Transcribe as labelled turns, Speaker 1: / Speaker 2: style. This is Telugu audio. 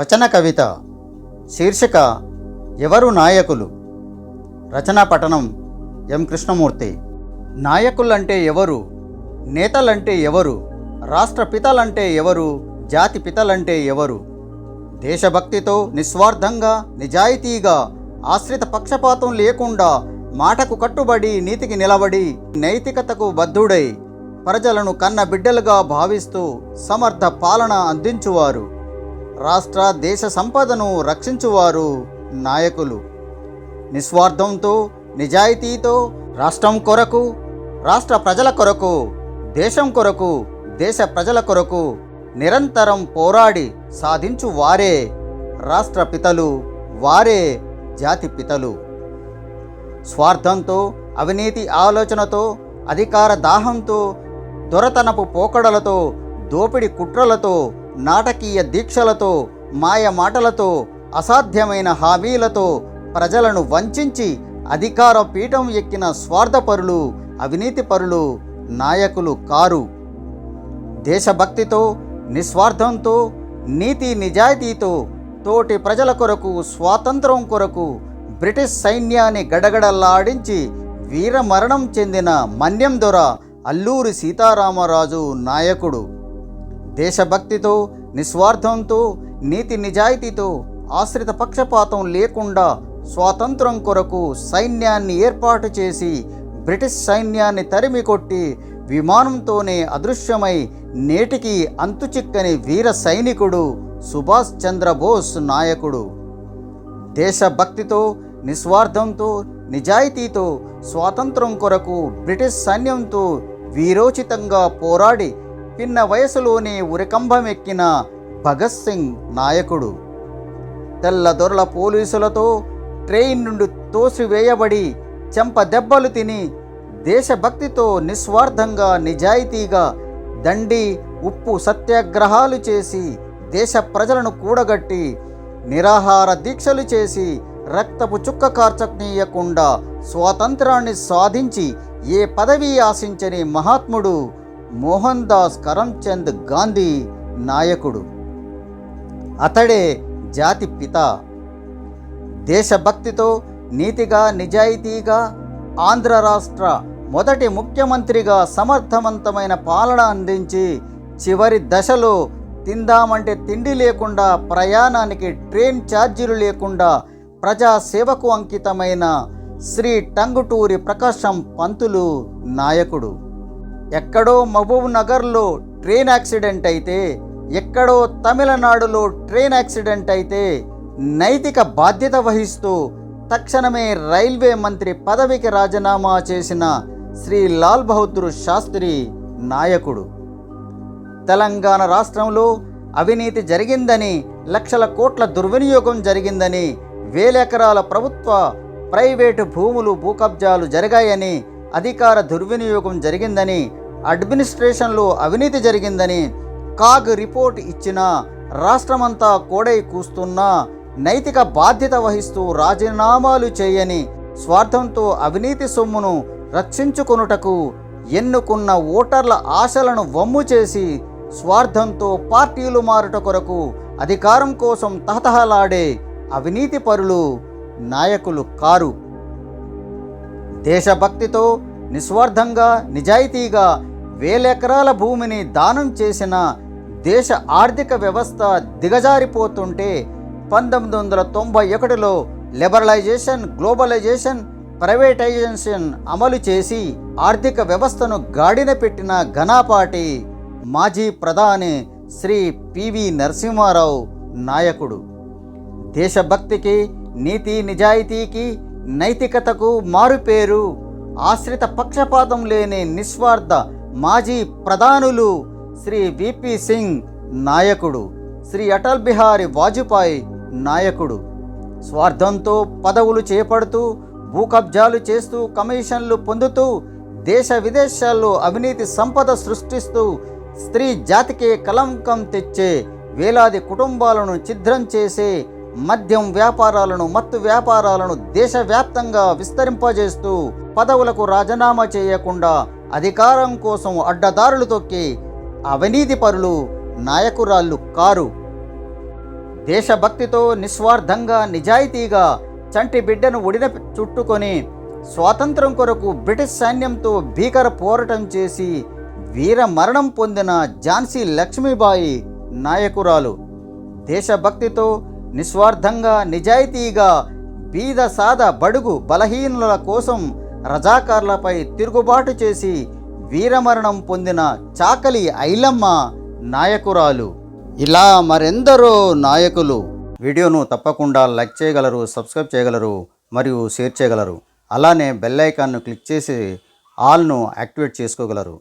Speaker 1: వచన కవిత శీర్షిక ఎవరు నాయకులు? రచనా పఠనం ఎం. కృష్ణమూర్తి. నాయకులంటే ఎవరు? నేతలంటే ఎవరు? రాష్ట్ర పితలంటే ఎవరు? జాతి పితలంటే ఎవరు? దేశభక్తితో నిస్వార్థంగా నిజాయితీగా ఆశ్రిత పక్షపాతం లేకుండా మాటకు కట్టుబడి నీతికి నిలబడి నైతికతకు బద్ధుడై ప్రజలను కన్న బిడ్డలుగా భావిస్తూ సమర్థ పాలన అందించువారు. రాష్ట్ర దేశ సంపదను రక్షించువారు నాయకులు. నిస్వార్థంతో నిజాయితీతో రాష్ట్రం కొరకు రాష్ట్ర ప్రజల కొరకు దేశం కొరకు దేశ ప్రజల కొరకు నిరంతరం పోరాడి సాధించు వారే రాష్ట్ర పితలు వారే జాతి పితలు. స్వార్థంతో అవినీతి ఆలోచనతో అధికార దాహంతో దొరతనపు పోకడలతో దోపిడి కుట్రలతో నాటకీయ దీక్షలతో మాయ మాటలతో అసాధ్యమైన హామీలతో ప్రజలను వంచించి అధికార పీఠం ఎక్కిన స్వార్థపరులు అవినీతిపరులు నాయకులు కారు. దేశభక్తితో నిస్వార్థంతో నీతి నిజాయితీతో తోటి ప్రజల కొరకు స్వాతంత్రం కొరకు బ్రిటిష్ సైన్యాన్ని గడగడలాడించి వీరమరణం చెందిన మన్యం దొర అల్లూరి సీతారామరాజు నాయకుడు. దేశభక్తితో నిస్వార్థంతో నీతి నిజాయితీతో ఆశ్రిత పక్షపాతం లేకుండా స్వాతంత్రం కొరకు సైన్యాన్ని ఏర్పాటు చేసి బ్రిటిష్ సైన్యాన్ని తరిమి కొట్టి విమానంతోనే అదృశ్యమై నేటికి అంతుచిక్కని వీర సైనికుడు సుభాష్ చంద్రబోస్ నాయకుడు. దేశభక్తితో నిస్వార్థంతో నిజాయితీతో స్వాతంత్రం కొరకు బ్రిటిష్ సైన్యంతో వీరోచితంగా పోరాడి పిన్న వయసులోనే ఉరికంభమెక్కిన భగత్ సింగ్ నాయకుడు. తెల్లదొరల పోలీసులతో ట్రైన్ నుండి తోసివేయబడి చెంప దెబ్బలు తిని దేశభక్తితో నిస్వార్థంగా నిజాయితీగా దండి ఉప్పు సత్యాగ్రహాలు చేసి దేశ ప్రజలను కూడగట్టి నిరాహార దీక్షలు చేసి రక్తపు చుక్క కార్చనీయకుండా స్వాతంత్రాన్ని సాధించి ఏ పదవి ఆశించని మహాత్ముడు మోహన్ దాస్ కరమ్చంద్ గాంధీ నాయకుడు. అతడే జాతి పిత. దేశభక్తితో నీతిగా నిజాయితీగా ఆంధ్ర రాష్ట్ర మొదటి ముఖ్యమంత్రిగా సమర్థవంతమైన పాలన అందించి చివరి దశలో తిందామంటే తిండి లేకుండా ప్రయాణానికి ట్రైన్ ఛార్జీలు లేకుండా ప్రజాసేవకు అంకితమైన శ్రీ టంగుటూరి ప్రకాశం పంతులు నాయకుడు. ఎక్కడో మహబూబ్ నగర్లో ట్రైన్ యాక్సిడెంట్ అయితే ఎక్కడో తమిళనాడులో ట్రైన్ యాక్సిడెంట్ అయితే నైతిక బాధ్యత వహిస్తూ తక్షణమే రైల్వే మంత్రి పదవికి రాజీనామా చేసిన శ్రీ లాల్ బహదూర్ శాస్త్రి నాయకుడు. తెలంగాణ రాష్ట్రంలో అవినీతి జరిగిందని లక్షల కోట్ల దుర్వినియోగం జరిగిందని వేల ఎకరాల ప్రభుత్వ ప్రైవేటు భూములు భూకబ్జాలు జరిగాయని అధికార దుర్వినియోగం జరిగిందని అడ్మినిస్ట్రేషన్లో అవినీతి జరిగిందని కాగ్ రిపోర్ట్ ఇచ్చిన రాష్ట్రమంతా కోడై కూస్తున్నా నైతిక బాధ్యత వహిస్తూ రాజీనామాలు చేయని స్వార్థంతో అవినీతి సొమ్మును రక్షించుకొనుటకు ఎన్నుకున్న ఓటర్ల ఆశలను వమ్ము చేసి స్వార్థంతో పార్టీలు మారుట కొరకు అధికారం కోసం తహతహలాడే అవినీతి పరులు నాయకులు కారు. దేశభక్తితో నిస్వార్థంగా నిజాయితీగా వేలెకరాల భూమిని దానం చేసిన దేశ ఆర్థిక వ్యవస్థ దిగజారిపోతుంటే పంతొమ్మిది వందల తొంభై ఒకటిలో లిబరలైజేషన్ గ్లోబలైజేషన్ ప్రైవేటైజేషన్ అమలు చేసి ఆర్థిక వ్యవస్థను గాడిన పెట్టిన ఘనాపాటి మాజీ ప్రధాని శ్రీ పివి నరసింహారావు నాయకుడు. దేశభక్తికి నీతి నిజాయితీకి నైతికతకు మారుపేరు ఆశ్రిత పక్షపాతం లేని నిస్వార్థ మాజీ ప్రధానులు శ్రీ విపి సింగ్ నాయకుడు శ్రీ అటల్ బిహారీ వాజ్పేయి నాయకుడు. స్వార్థంతో పదవులు చేపడుతూ భూకబ్జాలు చేస్తూ కమిషన్లు పొందుతూ దేశ విదేశాల్లో అవినీతి సంపద సృష్టిస్తూ స్త్రీ జాతికే కలంకం తెచ్చే వేలాది కుటుంబాలను ఛిద్రం చేసే మద్యం వ్యాపారాలను మత్తు వ్యాపారాలను దేశవ్యాప్తంగా విస్తరింపజేస్తూ పదవులకు రాజీనామా చేయకుండా అధికారం కోసం అడ్డదారులు తొక్కి అవినీతి పరులు నాయకురాళ్ళు కారు. దేశభక్తితో నిస్వార్థంగా నిజాయితీగా చంటి బిడ్డను ఒడిన చుట్టుకొని స్వాతంత్రం కొరకు బ్రిటిష్ సైన్యంతో భీకర పోరాటం చేసి వీర మరణం పొందిన ఝాన్సీ లక్ష్మీబాయి నాయకురాలు. దేశభక్తితో నిస్వార్థంగా నిజాయితీగా బీద సాద బడుగు బలహీనుల కోసం రజాకార్లపై తిరుగుబాటు చేసి వీరమరణం పొందిన చాకలి ఐలమ్మ నాయకురాలు. ఇలా మరెందరో నాయకులు. వీడియోను తప్పకుండా లైక్ చేయగలరు సబ్స్క్రైబ్ చేయగలరు మరియు షేర్ చేయగలరు. అలానే బెల్ ఐకాన్ను క్లిక్ చేసి ఆల్ను యాక్టివేట్ చేసుకోగలరు.